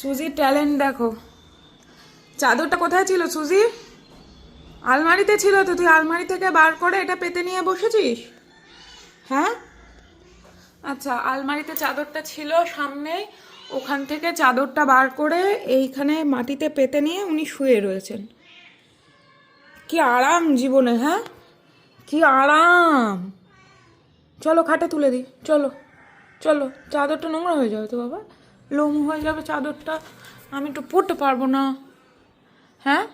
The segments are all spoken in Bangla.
সুজির ট্যালেন্ট দেখো। চাদরটা কোথায় ছিল, সুজি? আলমারিতে ছিল তো, তুই আলমারি থেকে বার করে এটা পেতে নিয়ে বসেছিস? হ্যাঁ? আচ্ছা আলমারিতে চাদরটা ছিল সামনে, ওখান থেকে চাদরটা বার করে এইখানে মাটিতে পেতে নিয়ে উনি শুয়ে রয়েছেন। কি আরাম জীবনে হ্যাঁ? কি আরাম! চলো, খাটে তুলে দিই, চলো চলো, চাদরটা নোংরা হয়ে যাবে তো বাবা। লোম হয়ে যাবে চাদরটা, আমি একটু পড়তে পারব না। হ্যাঁ?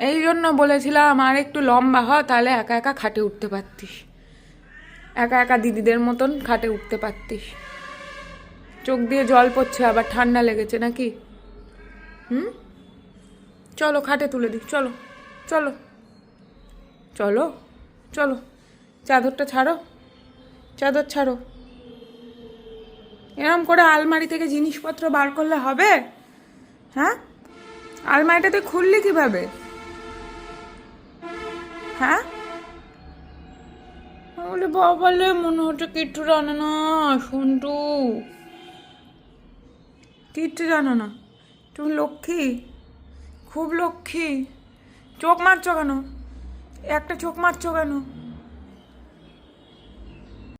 এই জন্য বলেছিলাম, আর একটু লম্বা হ, তাহলে একা একা খাটে উঠতে পারতিস। একা একা দিদিদের মতন খাটে উঠতে পারতিস। চোখ দিয়ে জল পড়ছে, আবার ঠান্ডা লেগেছে নাকি? হুম? চলো, খাটে তুলে দিই। চলো চলো চলো চলো। চাদরটা ছাড়ো, চাদর ছাড়ো। এরম করে আলমারি থেকে জিনিসপত্র বার করলে হবে? হ্যাঁ? আলমারিটা তুই খুললি কীভাবে? হ্যাঁ? বলে বাবালে মনে হচ্ছে কিচ্ছু জানে না সন্টু কিচ্ছু জানো না? তুমি লক্ষ্মী। খুব লক্ষ্মী। চোখ মারছো কেন? একটা চোখ মারছো কেন?